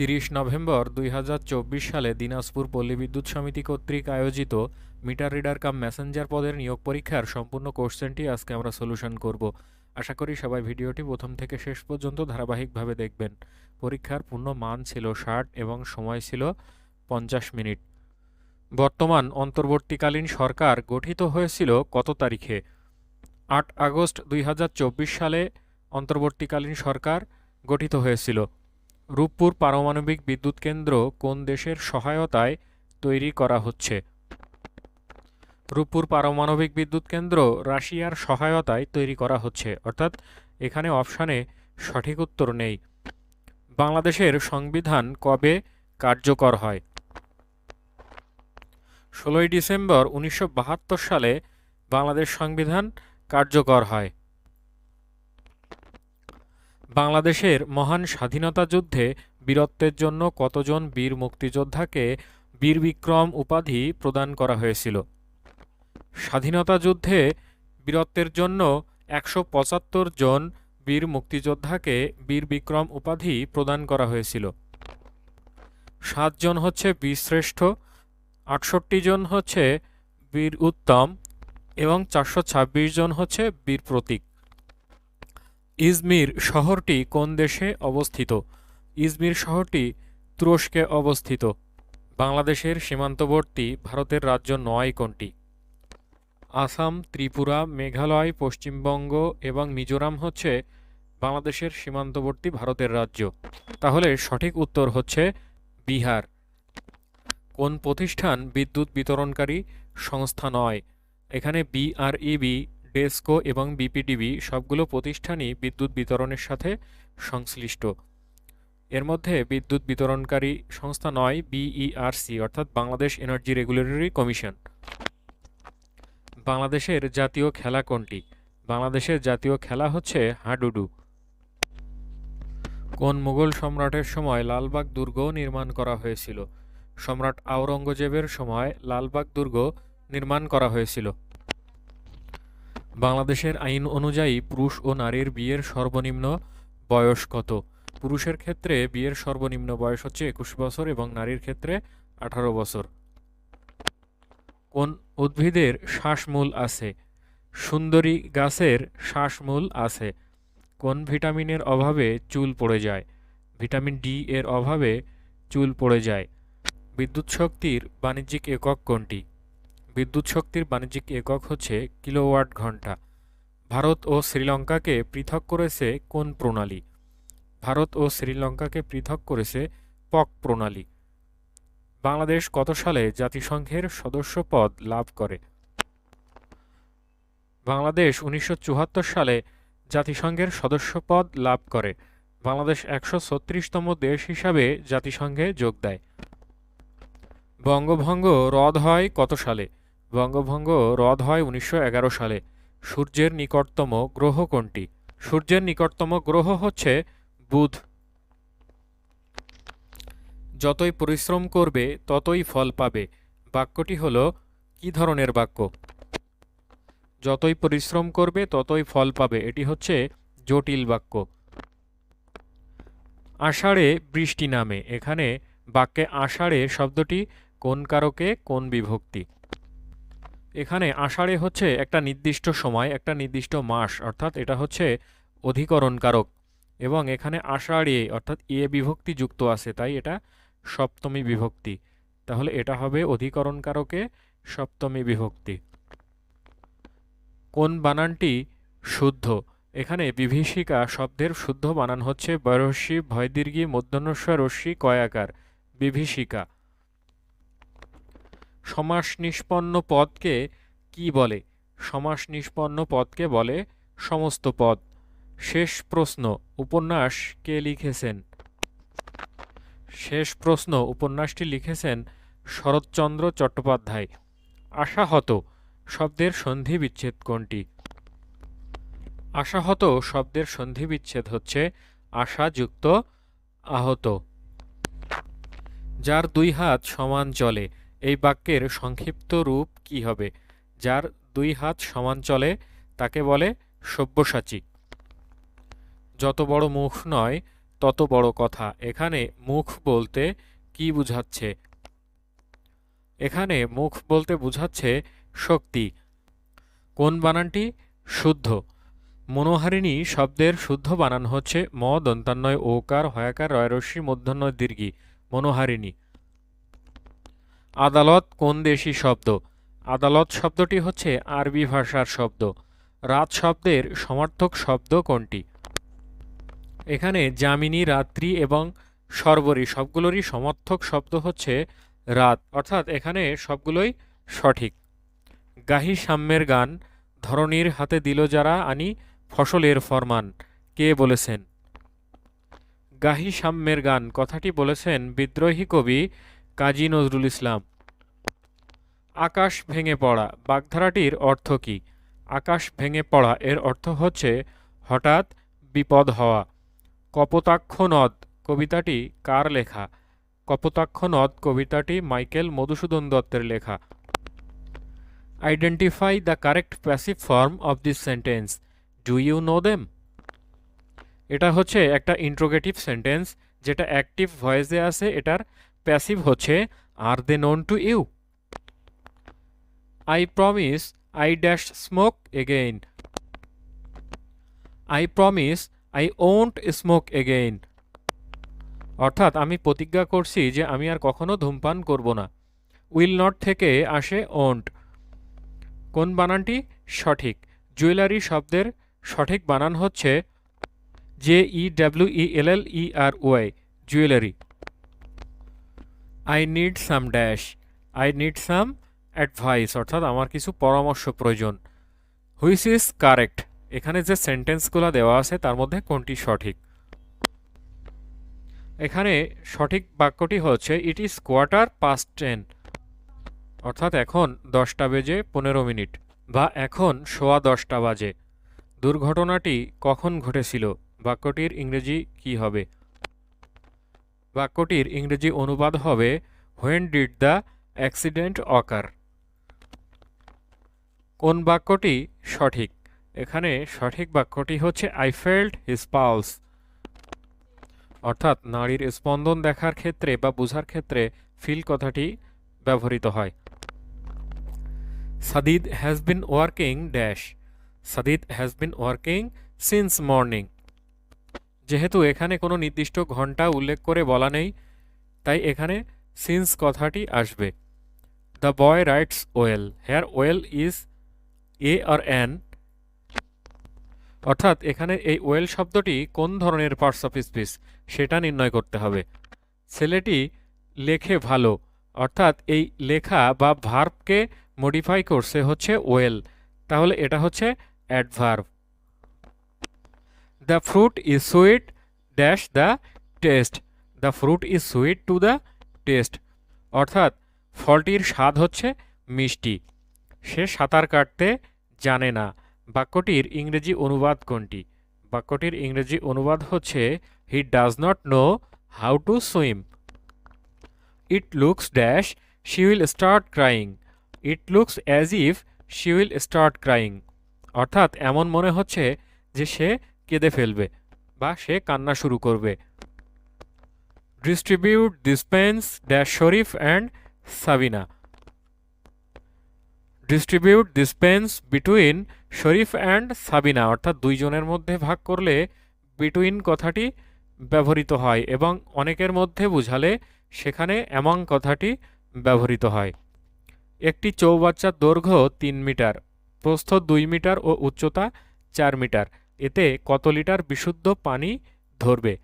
তিরিশ নভেম্বর দুই হাজার চব্বিশ সালে দিনাজপুর পল্লী বিদ্যুৎ সমিতি কর্তৃক আয়োজিত মিটার রিডার কাম মেসেঞ্জার পদের নিয়োগ পরীক্ষার সম্পূর্ণ কোশ্চেনটি আজকে আমরা সলিউশন করব। আশা করি সবাই ভিডিওটি প্রথম থেকে শেষ পর্যন্ত ধারাবাহিকভাবে দেখবেন। পরীক্ষার পূর্ণ মান ছিল ষাট এবং সময় ছিল পঞ্চাশ মিনিট। বর্তমান অন্তর্বর্তীকালীন সরকার গঠিত হয়েছিল কত তারিখে? আট আগস্ট দুই হাজার চব্বিশ সালে অন্তর্বর্তীকালীন সরকার গঠিত হয়েছিল। রূপপুর পারমাণবিক বিদ্যুৎ কেন্দ্র কোন দেশের সহায়তায় তৈরি করা হচ্ছে? রূপপুর পারমাণবিক বিদ্যুৎ কেন্দ্র রাশিয়ার সহায়তায় তৈরি করা হচ্ছে, অর্থাৎ এখানে অপশানে সঠিক উত্তর নেই। বাংলাদেশের সংবিধান কবে কার্যকর হয়? ষোলোই ডিসেম্বর উনিশশো বাহাত্তর সালে বাংলাদেশ সংবিধান কার্যকর হয়। বাংলাদেশের মহান স্বাধীনতা যুদ্ধে বীরত্বের জন্য কতজন বীর মুক্তিযোদ্ধাকে বীর বিক্রম উপাধি প্রদান করা হয়েছিল? স্বাধীনতা যুদ্ধে বীরত্বের জন্য একশো পঁচাত্তর জন বীর মুক্তিযোদ্ধাকে বীর বিক্রম উপাধি প্রদান করা হয়েছিল। সাতজন হচ্ছে বীরশ্রেষ্ঠ, আটষট্টি জন হচ্ছে বীর উত্তম এবং চারশো ছাব্বিশ জন হচ্ছে বীর প্রতীক। ইজমির শহরটি কোন দেশে অবস্থিত? ইজমির শহরটি তুরস্কে অবস্থিত। বাংলাদেশের সীমান্তবর্তী ভারতের রাজ্য নয় কোনটি? আসাম, ত্রিপুরা, মেঘালয়, পশ্চিমবঙ্গ এবং মিজোরাম হচ্ছে বাংলাদেশের সীমান্তবর্তী ভারতের রাজ্য। তাহলে সঠিক উত্তর হচ্ছে বিহার। কোন প্রতিষ্ঠান বিদ্যুৎ বিতরণকারী সংস্থা নয়? এখানে বিআরইবি ডেস্কো এবং বিপিডিবি সবগুলো প্রতিষ্ঠানই বিদ্যুৎ বিতরণের সাথে সংশ্লিষ্ট। এর মধ্যে বিদ্যুৎ বিতরণকারী সংস্থা নয় বিইআরসি অর্থাৎ বাংলাদেশ এনার্জি রেগুলেটরি কমিশন বাংলাদেশের জাতীয় খেলা কোনটি? বাংলাদেশের জাতীয় খেলা হচ্ছে হাডুডু। কোন মুঘল সম্রাটের সময় লালবাগ দুর্গ নির্মাণ করা হয়েছিল? সম্রাট আওরঙ্গজেবের সময় লালবাগ দুর্গ নির্মাণ করা হয়েছিল। বাংলাদেশের আইন অনুযায়ী পুরুষ ও নারীর বিয়ের সর্বনিম্ন বয়স কত? পুরুষের ক্ষেত্রে বিয়ের সর্বনিম্ন বয়স হচ্ছে একুশ বছর এবং নারীর ক্ষেত্রে আঠারো বছর। কোন উদ্ভিদের শ্বাসমূল আছে? সুন্দরী গাছের শ্বাসমূল আছে। কোন ভিটামিনের অভাবে চুল পড়ে যায়? ভিটামিন ডি এর অভাবে চুল পড়ে যায়। বিদ্যুৎ শক্তির বাণিজ্যিক একক কোনটি? বিদ্যুৎ শক্তির বাণিজ্যিক একক হচ্ছে কিলোওয়াট ঘণ্টা। ভারত ও শ্রীলঙ্কাকে পৃথক করেছে কোন প্রণালী? ভারত ও শ্রীলঙ্কাকে পৃথক করেছে পক প্রণালী। বাংলাদেশ কত সালে জাতিসংঘের সদস্য পদ লাভ করে? বাংলাদেশ উনিশশো চুয়াত্তর সালে জাতিসংঘের সদস্য পদ লাভ করে। বাংলাদেশ একশো ছত্রিশতম দেশ হিসাবে জাতিসংঘে যোগ দেয়। বঙ্গভঙ্গ রদ হয় কত সালে? বঙ্গভঙ্গ রদ হয় উনিশশো এগারো সালে। সূর্যের নিকটতম গ্রহ কোনটি? সূর্যের নিকটতম গ্রহ হচ্ছে বুধ। যতই পরিশ্রম করবে, ততই ফল পাবে। বাক্যটি হল, কি ধরনের বাক্য? যতই পরিশ্রম করবে, ততই ফল পাবে। এটি হচ্ছে জটিল বাক্য। আষাঢ়ে বৃষ্টি নামে। এখানে বাক্যে আষাঢ়ে শব্দটি কোন কারকে? কোন বিভক্তি? এখানে আষাঢ়ে হচ্ছে একটা নির্দিষ্ট সময়, একটা নির্দিষ্ট মাস, অর্থাৎ এটা হচ্ছে অধিকরণ কারক এবং এখানে আষাঢ়ে, অর্থাৎ এ বিভক্তি যুক্ত আছে, তাই এটা সপ্তমী বিভক্তি। তাহলে এটা হবে অধিকরণ কারকে সপ্তমী বিভক্তি। কোন বানানটি শুদ্ধ? এখানে বিভীষিকা শব্দের শুদ্ধ বানান হচ্ছে বয়সী ভয়দীর্ঘী মধ্যনস্বর রশ্মি, কয়াকার। বিভীষিকা। সমাস নিষ্পন্ন পদকে কি বলে? সমাস নিষ্পন্ন পদকে বলে সমস্ত পদ। শেষ প্রশ্ন, উপন্যাস কে লিখেছেন? শেষ প্রশ্ন, উপন্যাসটি লিখেছেন শরৎচন্দ্র চট্টোপাধ্যায়। আশাহত শব্দের সন্ধি বিচ্ছেদ কোনটি? আশাহত শব্দের সন্ধি বিচ্ছেদ হচ্ছে আশাযুক্ত আহত। যার দুই হাত সমান চলে। এই বাক্যের সংক্ষিপ্ত রূপ কি হবে? যার দুই হাত সমান চলে, তাকে বলে সব্যসাচী। যত বড় মুখ নয়, তত বড় কথা। এখানে মুখ বলতে কি বুঝাচ্ছে? এখানে মুখ বলতে বুঝাচ্ছে শক্তি। কোন বানানটি? শুদ্ধ। মনোহারিণী শব্দের শুদ্ধ বানান হচ্ছে ম দন্তান্নয় ওকার হয়াকার রয়রস্যি মধ্যাহ্নয়, দীর্ঘি। মনোহারিণী। আদালত কোন দেশি শব্দ? আদালত শব্দটি হচ্ছে আরবি ভাষার শব্দ। রাত শব্দের সমার্থক শব্দ কোনটি? এখানে যামিনী, রাত্রি এবং সর্বরী সবগুলোরই সমর্থক শব্দ হচ্ছে রাত। অর্থাৎ এখানে সবগুলোই সঠিক। গাহি সাম্যের গান, ধরণীর হাতে দিল যারা আনি ফসলের ফরমান, কে বলেছেন? গাহি সাম্যের গান, কথাটি বলেছেন বিদ্রোহী কবি কাজী নজরুল ইসলাম। আকাশ ভেঙে পড়া, বাগধারাটির অর্থ কী? আকাশ ভেঙে পড়া এর অর্থ হচ্ছে, হঠাৎ বিপদ হওয়া। কপোতাক্ষ নদ, কবিতাটি কার লেখা? কপোতাক্ষ নদ, কবিতাটি মাইকেল মধুসূদন দত্তের লেখা। Identify the correct passive form of this sentence do you know them এটা হচ্ছে একটা ইন্ট্রোগেটিভ সেন্টেন্স যেটা অ্যাক্টিভ ভয়েসে আছে, এটার প্যাসিভ হচ্ছে, আর they known to you. I promise I dash smoke again I promise I won't smoke again অর্থাৎ আমি প্রতিজ্ঞা করছি যে আমি আর কখনো ধূমপান করব না। উইল নট থেকে আসে ওন্ট কোন বানানটি? সঠিক। জুয়েলারি শব্দের সঠিক বানান হচ্ছে J E W E L L E R Y jewellery. I need some dash I need some advice অর্থাৎ আমার কিছু পরামর্শ প্রয়োজন। হুইস ইজ কারেক্ট এখানে যে সেন্টেন্সগুলো দেওয়া আছে, তার মধ্যে কোনটি সঠিক? এখানে সঠিক বাক্যটি হচ্ছে it is quarter past ten অর্থাৎ এখন দশটা বেজে পনেরো মিনিট, বা এখন সোয়া দশটা বাজে। দুর্ঘটনাটি কখন ঘটেছিল? বাক্যটির ইংরেজি কি হবে? বাক্যটির ইংরেজি অনুবাদ হবে when did the accident occur কোন বাক্যটি সঠিক? এখানে সঠিক বাক্যটি হচ্ছে আই ফেল্ড হিজ অর্থাৎ নারীর স্পন্দন দেখার ক্ষেত্রে বা বোঝার ক্ষেত্রে ফিল কথাটি ব্যবহৃত হয়। Sadid has been working dash Sadid has been working since morning যেহেতু এখানে কোনো নির্দিষ্ট ঘণ্টা উল্লেখ করে বলা নেই, তাই এখানে সিন্স কথাটি আসবে। The boy writes well here well is a R an অর্থাৎ এখানে এই ওয়েল শব্দটি কোন ধরনের পার্টস অফ স্পিচ সেটা নির্ণয় করতে হবে। ছেলেটি লেখে ভালো। অর্থাৎ এই লেখা বা ভার্বকে মডিফাই করছে হচ্ছে ওয়েল তাহলে এটা হচ্ছে adverb the fruit is sweet dash the taste the fruit is sweet to the taste অর্থাৎ ফলটির স্বাদ হচ্ছে মিষ্টি। সে সাঁতার কাটতে জানে না। বাক্যটির ইংরেজি অনুবাদ কোনটি? বাক্যটির ইংরেজি অনুবাদ হচ্ছে he does not know how to swim it looks dash she will start crying it looks as if she will start crying অর্থাৎ এমন মনে হচ্ছে যে সে কেঁদে ফেলবে বা সে কান্না শুরু করবে। Distribute dispense dash Sharif and Sabina distribute dispense between Sharif and Sabina অর্থাৎ দুইজনের মধ্যে ভাগ করলে বিটুইন কথাটি ব্যবহৃত হয় এবং অনেকের মধ্যে বুঝালে সেখানে অ্যামং কথাটি ব্যবহৃত হয়। একটি চৌবাচ্চার দৈর্ঘ্য তিন মিটার, প্রস্থ দুই মিটার ও উচ্চতা চার মিটার। এতে কত লিটার বিশুদ্ধ পানি ধরবে?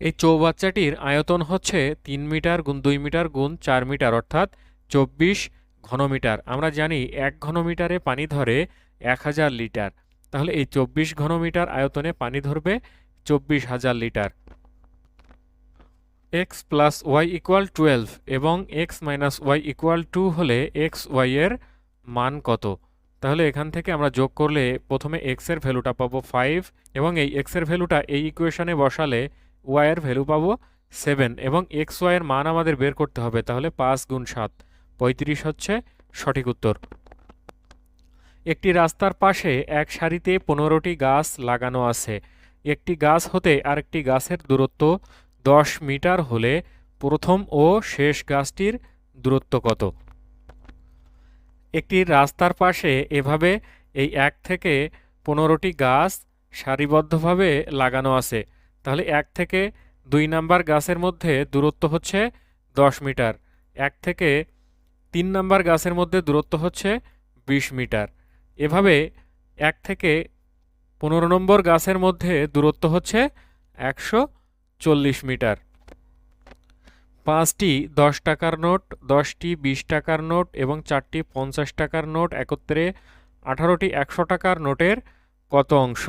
এই চৌবাচ্চাটির আয়তন হচ্ছে তিন মিটার গুণ দুই মিটার গুণ চার মিটার, অর্থাৎ চব্বিশ ঘনমিটার। আমরা জানি এক ঘনমিটারে পানি ধরে এক হাজার লিটার। তাহলে এই চব্বিশ ঘনমিটার আয়তনে পানি ধরবে চব্বিশ হাজার litre. X plus y equal twelve এবং x minus y equal two হলে এক্স ওয়াই এর মান কত? তাহলে এখান থেকে আমরা যোগ করলে প্রথমে এক্সের ভ্যালুটা পাবো ফাইভ এবং এই এক্সের ভ্যালুটা এই ইকুয়েশনে বসালে ওয়াই এর ভ্যালু পাবো সেভেন এবং এক্স ওয়াই এর মান আমাদের বের করতে হবে তাহলে পাঁচ গুণ সাত। পঁয়ত্রিশ হচ্ছে সঠিক উত্তর। একটি রাস্তার পাশে এক সারিতে পনেরোটি গাছ লাগানো আছে। একটি গাছ হতে আরেকটি গাছের দূরত্ব দশ মিটার হলে প্রথম ও শেষ গাছটির দূরত্ব কত? একটি রাস্তার পাশে এভাবে এই এক থেকে পনেরোটি গাছ সারিবদ্ধভাবে লাগানো আছে। তাহলে এক থেকে দুই নাম্বার গাছের মধ্যে দূরত্ব হচ্ছে দশ মিটার। এক থেকে তিন নাম্বার গাছের মধ্যে দূরত্ব হচ্ছে বিশ মিটার। এভাবে এক থেকে পনেরো নম্বর গাছের মধ্যে দূরত্ব হচ্ছে একশো চল্লিশ মিটার। পাঁচটি দশ টাকার নোট, দশটি বিশ টাকার নোট এবং চারটি পঞ্চাশ টাকার নোট একত্রে আঠারোটি একশো টাকার নোটের কত অংশ?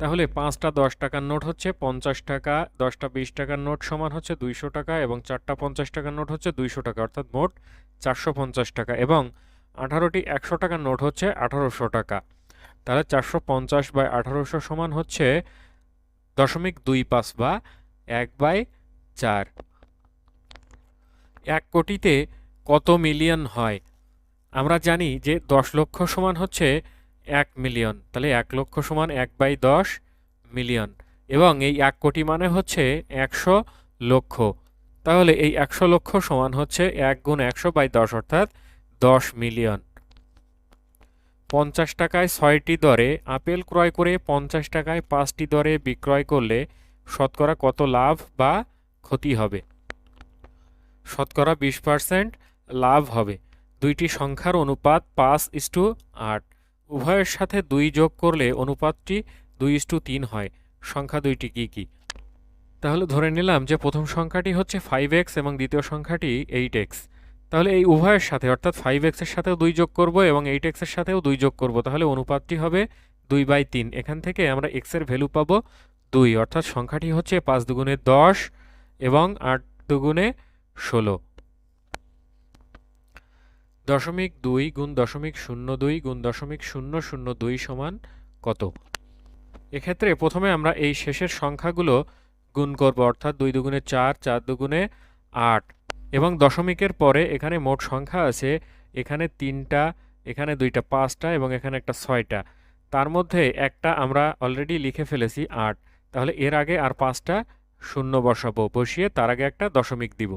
তাহলে পাঁচটা দশ টাকার নোট হচ্ছে পঞ্চাশ টাকা, দশটা বিশ টাকার নোট সমান হচ্ছে দুইশো টাকা এবং চারটা পঞ্চাশ টাকার নোট হচ্ছে দুইশো টাকা, অর্থাৎ মোট চারশো পঞ্চাশ টাকা এবং আঠারোটি একশো টাকার নোট হচ্ছে আঠারোশো টাকা। তাহলে চারশো পঞ্চাশ বাই আঠারোশো সমান হচ্ছে দশমিক দুই পাঁচ বা এক বাই চার। এক কোটিতে কত মিলিয়ন হয়? আমরা জানি যে দশ লক্ষ সমান হচ্ছে এক মিলিয়ন। তাহলে এক লক্ষ সমান এক বাই দশ মিলিয়ন। এবং এই এক কোটি মানে হচ্ছে একশো লক্ষ। তাহলে এই একশো লক্ষ সমান হচ্ছে এক গুণ একশো বাই দশ, অর্থাৎ দশ মিলিয়ন। পঞ্চাশ টাকায় ছয়টি দরে আপেল ক্রয় করে পঞ্চাশ টাকায় পাঁচটি দরে বিক্রয় করলে শতকরা কত লাভ বা ক্ষতি হবে। শতকরা বিশ পার্সেন্ট লাভ হবে। দুইটি সংখ্যার অনুপাত পাঁচ ইস্টু আট। উভয়ের সাথে দুই যোগ করলে অনুপাতটি দুই ইস্টু তিন হয়। সংখ্যা দুইটি কি কি? তাহলে ধরে নিলাম যে প্রথম সংখ্যাটি হচ্ছে ফাইভ এক্স এবং দ্বিতীয় সংখ্যাটি এইট এক্স। তাহলে এই উভয়ের সাথে, অর্থাৎ ফাইভ এক্সের সাথেও দুই যোগ করব এবং এইট এক্সের সাথেও দুই যোগ করব। তাহলে অনুপাতটি হবে দুই বাই তিন। এখান থেকে আমরা এক্সের ভ্যালু পাবো দুই। অর্থাৎ সংখ্যাটি হচ্ছে পাঁচ দুগুণে দশ এবং আট দুগুণে ষোলো। দশমিক দুই গুণ দশমিক শূন্য দুই গুণ দশমিক শূন্য শূন্য দুই সমান কত? এক্ষেত্রে প্রথমে আমরা এই শেষের সংখ্যাগুলো গুণ করব, অর্থাৎ দুই দুগুণে চার চার দুগুণে আট। এবং দশমিকের পরে এখানে মোট সংখ্যা আছে, এখানে তিনটা, এখানে দুইটা পাঁচটা এবং এখানে একটা ছয়টা। তার মধ্যে একটা আমরা অলরেডি লিখে ফেলেছি, আট। তাহলে এর আগে আর পাঁচটা শূন্য বসাবো, বসিয়ে তার আগে একটা দশমিক দিব।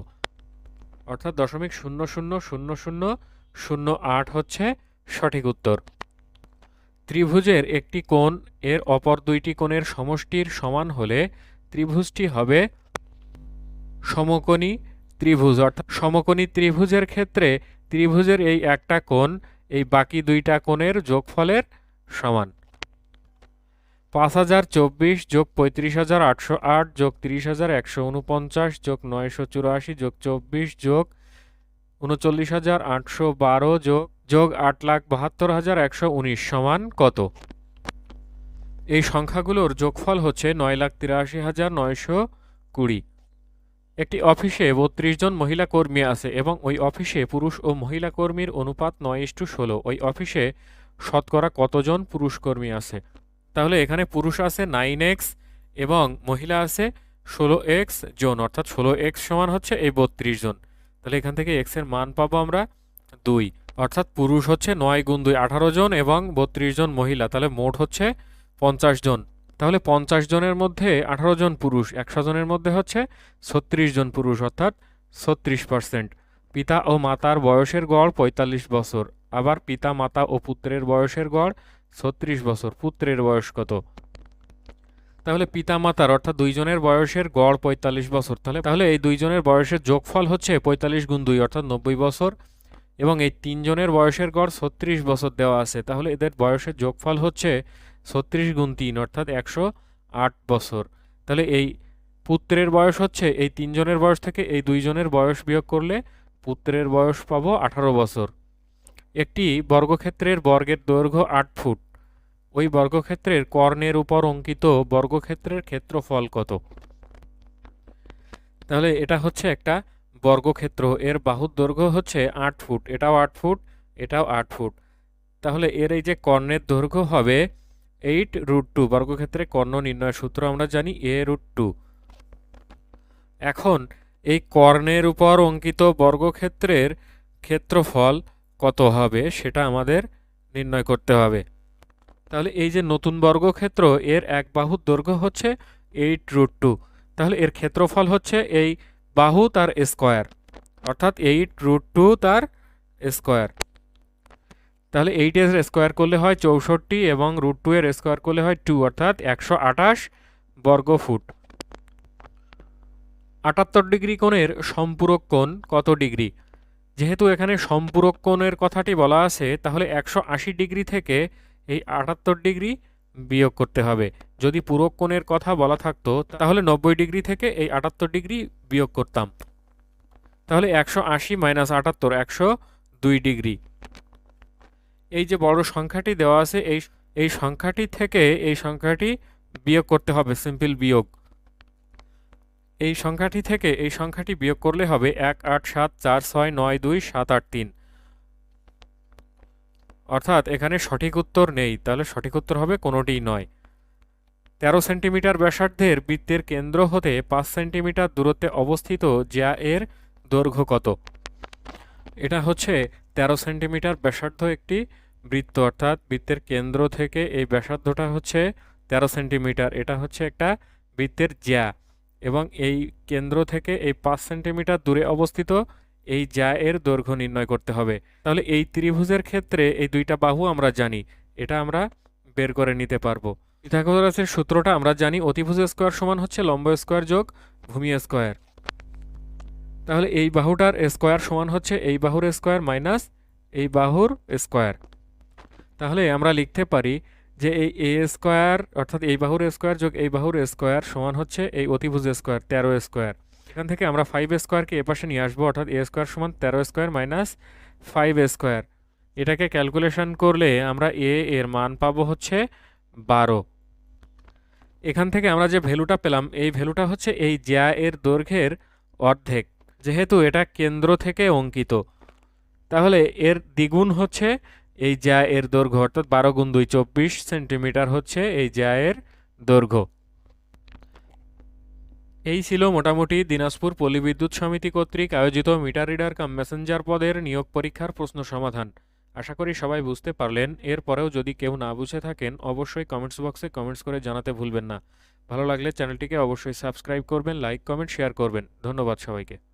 অর্থাৎ দশমিক শূন্য শূন্য শূন্য শূন্য শূন্য আট হচ্ছে সঠিক উত্তর। ত্রিভুজের একটি কোণ এর অপর দুইটি কোণের সমষ্টির সমান হলে ত্রিভুজটি হবে সমকোণী ত্রিভুজ। অর্থাৎ সমকোণী ত্রিভুজের ক্ষেত্রে ত্রিভুজের এই একটা কোণ এই বাকি দুইটা কোণের যোগফলের সমান। পাঁচ হাজার চব্বিশ যোগ পঁয়ত্রিশ হাজার আটশো আট যোগ তিরিশ হাজার একশো উনপঞ্চাশ যোগ নয়শো চুরাশি যোগ চব্বিশ যোগ উনচল্লিশ হাজার আটশো বারো যোগ যোগ আট লাখ বাহাত্তর হাজার একশো উনিশ সমান কত? এই সংখ্যাগুলোর যোগফল হচ্ছে নয় লাখ তিরাশি হাজার নয়শো কুড়ি। একটি অফিসে বত্রিশ জন মহিলা কর্মী আছে এবং ওই অফিসে পুরুষ ও মহিলা কর্মীর অনুপাত নয় ইস্টু ষোলো। ওই অফিসে শতকরা কতজন পুরুষ কর্মী আছে? তাহলে এখানে পুরুষ আছে নাইন এক্স এবং মহিলা আছে ষোলো এক্স জন, অর্থাৎ ষোলো এক্স সমান হচ্ছে এই বত্রিশ জন। তাহলে এখান থেকে এক্সের মান পাবো আমরা দুই। অর্থাৎ পুরুষ হচ্ছে নয় গুণ দুই, আঠারো জন এবং বত্রিশ জন মহিলা, তাহলে মোট হচ্ছে পঞ্চাশ জন। তাহলে পঞ্চাশ জনের মধ্যে আঠারো জন পুরুষ, একশো জনের মধ্যে হচ্ছে ছত্রিশ জন পুরুষ, অর্থাৎ ছত্রিশ পার্সেন্ট। পিতা ও মাতার বয়সের গড় পঁয়তাল্লিশ বছর। আবার পিতা, মাতা ও পুত্রের বয়সের গড় ছত্রিশ বছর, পুত্রের বয়স কত? তাহলে পিতা মাতার অর্থাৎ দুইজনের বয়সের গড় পঁয়তাল্লিশ বছর। তাহলে তাহলে এই দুইজনের বয়সের যোগফল হচ্ছে পঁয়তাল্লিশ গুণ দুই, অর্থাৎ নব্বই বছর। এবং এই তিনজনের বয়সের গড় ছত্রিশ বছর দেওয়া আছে। তাহলে এদের বয়সের যোগফল হচ্ছে ছত্রিশ গুণ তিন, অর্থাৎ একশো আট বছর। তাহলে এই পুত্রের বয়স হচ্ছে, এই তিনজনের বয়স থেকে এই দুইজনের বয়স বিয়োগ করলে পুত্রের বয়স পাবো আঠারো বছর। একটি বর্গক্ষেত্রের বর্গের দৈর্ঘ্য আট ফুট। ওই বর্গক্ষেত্রের কর্ণের উপর অঙ্কিত বর্গক্ষেত্রের ক্ষেত্রফল কত? তাহলে এটা হচ্ছে একটা বর্গক্ষেত্র। এর বাহুর দৈর্ঘ্য হচ্ছে আট ফুট। এটাও আট ফুট, এটাও আট ফুট। তাহলে এর এই যে কর্ণের দৈর্ঘ্য হবে এইট রুট টু বর্গক্ষেত্রে কর্ণ নির্ণয় সূত্র আমরা জানি এ রুট টু। এখন এই কর্ণের উপর অঙ্কিত বর্গক্ষেত্রের ক্ষেত্রফল কত হবে সেটা আমাদের নির্ণয় করতে হবে। তাহলে এই যে নতুন বর্গক্ষেত্র, এর এক বাহুর দৈর্ঘ্য হচ্ছে এইট রুট টু। তাহলে এর ক্ষেত্রফল হচ্ছে এই বাহু তার স্কোয়ার, অর্থাৎ এইট রুট টু তার স্কোয়ার। তাহলে এইট এর স্কোয়ার করলে হয় চৌষট্টি এবং রুট টু এর স্কোয়ার করলে হয় টু, অর্থাৎ একশো আঠাশ বর্গ ফুট। আটাত্তর ডিগ্রি কোণের সম্পূরক কোণ কত ডিগ্রি? যেহেতু এখানে সম্পূরক কোণের কথাটি বলা আছে, তাহলে একশো আশি ডিগ্রি থেকে এই আটাত্তর ডিগ্রি বিয়োগ করতে হবে। যদি পূরক কোণের কথা বলা থাকতো, তাহলে নব্বই ডিগ্রি থেকে এই আটাত্তর ডিগ্রি বিয়োগ করতাম। তাহলে একশো আশি মাইনাস আটাত্তর, একশো দুই ডিগ্রি। এই যে বড় সংখ্যাটি দেওয়া আছে, এই এই সংখ্যাটি থেকে এই সংখ্যাটি বিয়োগ করতে হবে, সিম্পল বিয়োগ। এই সংখ্যাটি থেকে এই সংখ্যাটি বিয়োগ করলে হবে এক আট সাত চার ছয় নয় দুই সাত আট তিন। অর্থাৎ এখানে সঠিক উত্তর নেই, তাহলে সঠিক উত্তর হবে কোনোটিই নয়। তেরো সেন্টিমিটার ব্যাসার্ধের বৃত্তের কেন্দ্র হতে পাঁচ সেন্টিমিটার দূরত্বে অবস্থিত যা এর দৈর্ঘ্য কত? এটা হচ্ছে তেরো সেন্টিমিটার ব্যাসার্ধ একটি বৃত্ত, অর্থাৎ বৃত্তের কেন্দ্র থেকে এই ব্যাসার্ধটা হচ্ছে তেরো সেন্টিমিটার, এটা হচ্ছে একটা বৃত্তের জ্যা। এবং এই কেন্দ্র থেকে এই পাঁচ সেন্টিমিটার দূরে অবস্থিত এই যা এর দৈর্ঘ্য নির্ণয় করতে হবে। তাহলে এই ত্রিভুজের ক্ষেত্রে এই দুইটা বাহু আমরা জানি, এটা আমরা বের করে নিতে পারব। পিথাগোরাসের সূত্রটা আমরা জানি অতিভুজ স্কোয়ার সমান হচ্ছে লম্ব স্কোয়ার যোগ ভূমি স্কোয়ার। তাহলে এই বাহুটার স্কোয়ার সমান হচ্ছে এই বাহুর স্কোয়ার মাইনাস এই বাহুর স্কোয়ার। তাহলে আমরা লিখতে পারি যে এই এ স্কোয়ার অর্থাৎ এই বাহুর স্কোয়ার যোগ এই বাহুর স্কোয়ার সমান হচ্ছে এই অতিভুজ স্কোয়ার, তেরো স্কোয়ার। এখান থেকে আমরা ফাইভ স্কোয়ারকে এ পাশে নিয়ে আসব, অর্থাৎ এ স্কোয়ার সমান তেরো স্কোয়ার মাইনাস ফাইভ স্কোয়ার। এটাকে ক্যালকুলেশন করলে আমরা এ এর মান পাবো হচ্ছে বারো। এখান থেকে আমরা যে ভ্যালুটা পেলাম, এই ভ্যালুটা হচ্ছে এই জ্যা এর দৈর্ঘ্যের অর্ধেক, যেহেতু এটা কেন্দ্র থেকে অঙ্কিত। তাহলে এর দ্বিগুণ হচ্ছে এই জ্যা এর দৈর্ঘ্য অর্থাৎ বারো গুণ দুই চব্বিশ সেন্টিমিটার হচ্ছে এই জ্যা এর দৈর্ঘ্য। এই ছিল মোটামুটি দিনাজপুর পল্লীবিদ্যুৎ সমিতি কর্তৃক আয়োজিত মিটার রিডার কাম মেসেঞ্জার পদের নিয়োগ পরীক্ষার প্রশ্ন সমাধান। আশা করি সবাই বুঝতে পারলেন। এরপরেও যদি কেউ না বুঝে থাকেন, অবশ্যই কমেন্টস বক্সে কমেন্টস করে জানাতে ভুলবেন না। ভালো লাগলে চ্যানেলটিকে অবশ্যই সাবস্ক্রাইব করবেন, লাইক, কমেন্ট, শেয়ার করবেন। ধন্যবাদ সবাইকে।